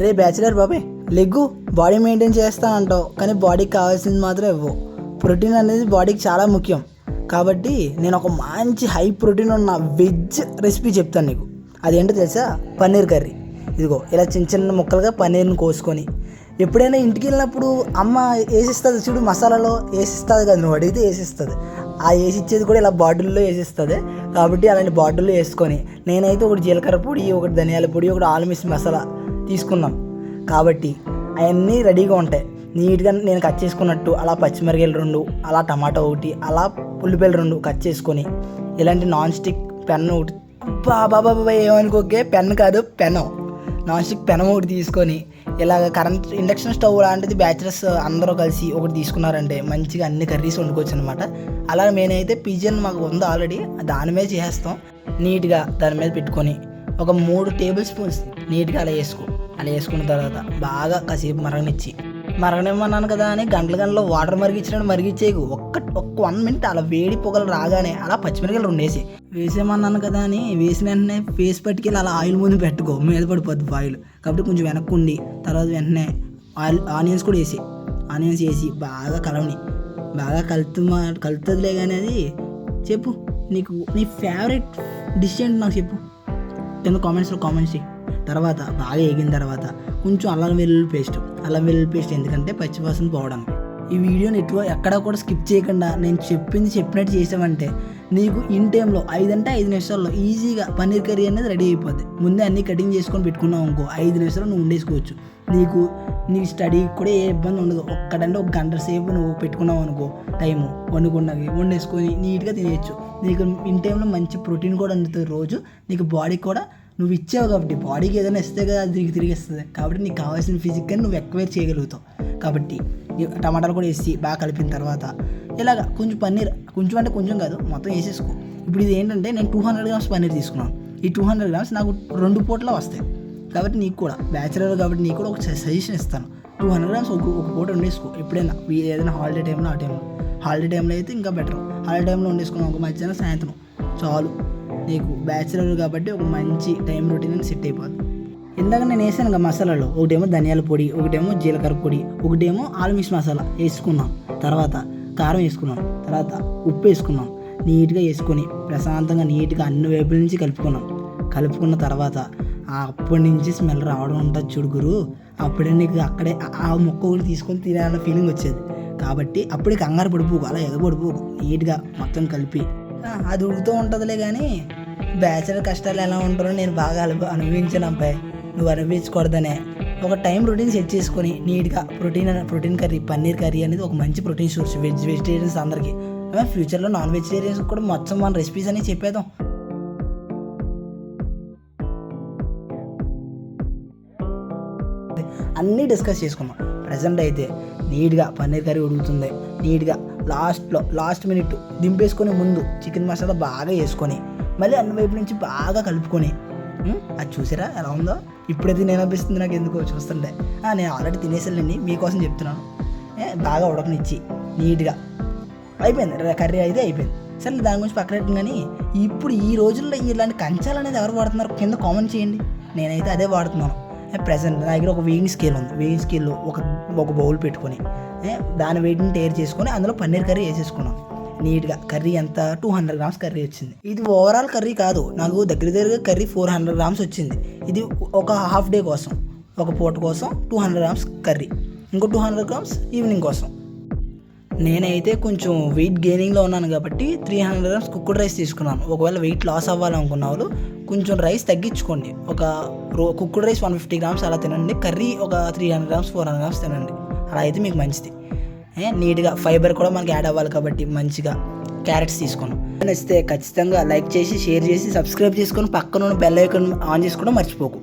రే bachelor బాబాయ్ leg body maintain చేస్తానంటావు కానీ బాడీకి కావాల్సింది మాత్రం ఇవ్వవు ప్రోటీన్ అనేది బాడీకి చాలా ముఖ్యం. కాబట్టి నేను ఒక మంచి హై ప్రోటీన్ ఉన్న వెజ్ రెసిపీ చెప్తాను నీకు. అదేంటో తెలుసా? పన్నీర్ కర్రీ. ఇదిగో ఇలా చిన్న చిన్న ముక్కలుగా పన్నీర్ని కోసుకొని ఎప్పుడైనా ఇంటికి వెళ్ళినప్పుడు అమ్మ వేసిస్తుంది చూడు మసాలాలో వేసిస్తుంది కదా నువ్వు అడిగితే వేసిస్తుంది. ఆ వేసి ఇచ్చేది కూడా ఇలా బాటిల్లో వేసిస్తుంది. కాబట్టి అలాంటి బాటిల్లో వేసుకొని నేనైతే ఒకటి జీలకర్ర పొడి ఒకటి ధనియాల పొడి ఒకటి ఆల్మిస్ మసాలా తీసుకున్నాం. కాబట్టి అవన్నీ రెడీగా ఉంటాయి. నీట్గా నేను కట్ చేసుకున్నట్టు అలా పచ్చిమిరకాయలు రెండు అలా టమాటా ఒకటి అలా ఉల్లిపాయలు రెండు కట్ చేసుకొని ఇలాంటి నాన్ స్టిక్ పెన్ ఒకటి. బాబా బాబా ఏమనుకోకే? పెన్ కాదు పెనం. నాన్ స్టిక్ పెనం ఒకటి తీసుకొని ఇలాగ కరెంట్ ఇండక్షన్ స్టవ్ లాంటిది బ్యాచిలర్స్ అందరూ కలిసి ఒకటి తీసుకున్నారంటే మంచిగా అన్ని కర్రీస్ వండుకోవచ్చు అనమాట అలా నేనైతే పిజన్ మాకు ఉంది ఆల్రెడీ దాని మీద చేస్తాం నీట్గా దాని మీద పెట్టుకొని ఒక మూడు టేబుల్ స్పూన్స్ నీట్గా అలా వేసుకో. అలా వేసుకున్న తర్వాత బాగా కాసేపు మరగనిచ్చి. మరగనిమ్మన్నాను కదా అని గంటల గంటలో వాటర్ మరిగించినట్టు మరిగించేయకు. ఒక్క ఒక్క వన్ మినిట్ అలా వేడి పొగలు రాగానే అలా పచ్చిమిరకాయలు రెండేసి వేసేమన్నాను కదా అని వేసిన వెంటనే ఫేస్ పట్టుకెళ్ళి అలా ఆయిల్ ముందు పెట్టుకో మీద పడిపోద్ది ఆయిల్ కాబట్టి కొంచెం వెనక్కుండి తర్వాత వెంటనే ఆయిల్ ఆనియన్స్ కూడా వేసి ఆనియన్స్ వేసి బాగా కలవని బాగా కలుతు కలుతుందిలే కానీ అది చెప్పు. నీకు నీ ఫేవరెట్ డిష్ ఏంటి నాకు చెప్పు. కింద కామెంట్స్లో కామెంట్స్ చేయి తర్వాత బాగా వేగిన తర్వాత కొంచెం అల్లం వెల్లుల్లి పేస్ట్ అల్లం వెల్లుల్లి పేస్ట్ ఎందుకంటే పచ్చివాసన పోవడానికి. ఈ వీడియోని ఎటు ఎక్కడా కూడా స్కిప్ చేయకుండా నేను చెప్పింది చెప్పినట్టు చేసామంటే నీకు ఇన్ టైంలో ఐదు ఐదు నిమిషాల్లో ఈజీగా పన్నీర్ కర్రీ అనేది రెడీ అయిపోద్ది. ముందే అన్ని కటింగ్ చేసుకొని పెట్టుకున్నావు అనుకో ఐదు నిమిషాలు నువ్వు వండేసుకోవచ్చు. నీకు నీ స్టడీకి కూడా ఏ ఇబ్బంది ఉండదు. ఒక్కడంటే ఒక గంట సేపు నువ్వు పెట్టుకున్నావు అనుకో టైము వండుకున్నవి వండేసుకొని నీట్గా తినేయచ్చు. నీకు ఇన్ టైంలో మంచి ప్రోటీన్ కూడా అందుతుంది రోజు. నీకు బాడీకి కూడా నువ్వు ఇచ్చావు కాబట్టి బాడీకి ఏదైనా ఇస్తే కదా అది తిరిగి తిరిగి ఇస్తుంది కాబట్టి నీకు కావాల్సిన ఫిజిక్ అని నువ్వు ఎక్వైర్ చేయగలుగుతావు. కాబట్టి టమాటాలు కూడా వేసి బాగా కలిపిన తర్వాత ఇలాగ కొంచెం పన్నీర్ కొంచెం అంటే కొంచెం కాదు మొత్తం వేసేసుకో. ఇప్పుడు ఇది ఏంటంటే నేను టూ హండ్రెడ్ గ్రామ్స్ పన్నీర్ తీసుకున్నాను. ఈ టూ హండ్రెడ్ గ్రామ్స్ నాకు రెండు పూటలో వస్తాయి. కాబట్టి నీకు కూడా బ్యాచిలర్ కాబట్టి నీకు కూడా ఒక సజెషన్ ఇస్తాను. టూ హండ్రెడ్ గ్రామ్స్ ఒక ఒక పూట వండేసుకో. ఎప్పుడైనా ఏదైనా హాలిడే టైంలో ఆ టైంలో హాలిడే టైంలో అయితే ఇంకా బెటర్ హాలిడే టైంలో వండేసుకున్నాం ఒక మధ్యాహ్నం సాయంత్రం చాలు. నీకు బ్యాచిలర్ కాబట్టి ఒక మంచి టైం రొటీన్ అని సెట్ అయిపోద్ది. ఇందాక నేను వేసాను ఇంకా మసాలాలు. ఒకటేమో ధనియాల పొడి ఒకటేమో జీలకర్ర పొడి ఒకటేమో ఆల్మిక్స్ మసాలా వేసుకున్నాం. తర్వాత కారం వేసుకున్నాం. తర్వాత ఉప్పు వేసుకున్నాం. నీట్గా వేసుకొని ప్రశాంతంగా నీట్గా అన్ని వైపుల నుంచి కలుపుకున్నాం. కలుపుకున్న తర్వాత ఆ అప్పటి నుంచి స్మెల్ రావడం ఉంటుంది చూడు గురు. అప్పుడే నీకు అక్కడే ఆ- మొక్క కూడా తీసుకొని తినాలన్న ఫీలింగ్ వచ్చేది. కాబట్టి అప్పుడే కంగారు పడిపోకు అలా ఎగబడిపోకు. నీట్గా మొత్తం కలిపి. అది ఉడుకుతూ ఉంటుందిలే కానీ బ్యాచిలర్ కష్టాలు ఎలా ఉంటారో నేను బాగా అనుభ అనుభవించాను అబ్బాయి. నువ్వు అనిపించకూడదనే ఒక టైం రొటీన్ సెట్ చేసుకొని నీట్గా protein protein curry paneer curry అనేది ఒక మంచి ప్రోటీన్ సోర్స్. వెజ్ వెజిటేరియన్స్ అందరికీ. ఫ్యూచర్లో నాన్ వెజిటేరియన్స్ కూడా మొత్తం మన రెసిపీస్ అని చెప్పేద్దాం. అన్నీ డిస్కస్ చేసుకున్నాం ప్రజెంట్ అయితే నీట్గా పన్నీర్ కర్రీ ఉడుకుతుంది. నీట్గా లాస్ట్లో లాస్ట్ మినిట్ దింపేసుకొని ముందు చికెన్ మసాలా బాగా వేసుకొని మళ్ళీ అన్ని వైపు నుంచి బాగా కలుపుకొని అది చూసారా ఎలా ఉందో? ఇప్పుడైతే నేను అనిపిస్తుంది నాకు ఎందుకో చూస్తుంటే నేను ఆల్రెడీ తినేసానండి మీకోసం చెప్తున్నాను. ఏ, బాగా ఉడకనిచ్చి నీట్గా. అయిపోయింది కర్రీ అయితే అయిపోయింది. సరే దాని గురించి పక్కన కానీ ఇప్పుడు ఈ రోజుల్లో ఇలాంటి కంచాలు అనేది ఎవరు వాడుతున్నారు? కింద కామెంట్ చేయండి. నేనైతే అదే వాడుతున్నాను. ప్రజెంట్ నా దగ్గర ఒక వేయింగ్ స్కేల్ ఉంది. వేయింగ్ స్కేల్ ఒక ఒక బౌల్ పెట్టుకొని దాని వెయిట్ని టేర్ చేసుకొని అందులో పన్నీర్ కర్రీ వేసేసుకున్నాం నీట్గా కర్రీ ఎంత? టూ హండ్రెడ్ గ్రామ్స్ కర్రీ వచ్చింది. ఇది ఓవరాల్ కర్రీ కాదు. నాకు దగ్గర దగ్గర కర్రీ ఫోర్ హండ్రెడ్ గ్రామ్స్ వచ్చింది. ఇది ఒక హాఫ్ డే కోసం ఒక పూట కోసం టూ హండ్రెడ్ గ్రామ్స్ కర్రీ. ఇంకో టూ హండ్రెడ్ గ్రామ్స్ ఈవినింగ్ కోసం. నేనైతే కొంచెం వెయిట్ గెయినింగ్లో ఉన్నాను కాబట్టి three hundred grams cooked rice తీసుకున్నాను. ఒకవేళ వెయిట్ లాస్ అవ్వాలనుకున్న వాళ్ళు కొంచెం రైస్ తగ్గించుకోండి. ఒక రో cooked rice one fifty grams అలా తినండి. కర్రీ ఒక three hundred grams four hundred grams తినండి. అలా అయితే మీకు మంచిది. నీట్గా ఫైబర్ కూడా మనకి యాడ్ అవ్వాలి కాబట్టి మంచిగా క్యారెట్స్ తీసుకోండి. నచ్చితే ఖచ్చితంగా లైక్ చేసి షేర్ చేసి సబ్స్క్రైబ్ చేసుకొని పక్కన ఉన్న బెల్ ఐకాన్ ఆన్ చేసుకోవడం మర్చిపోకు.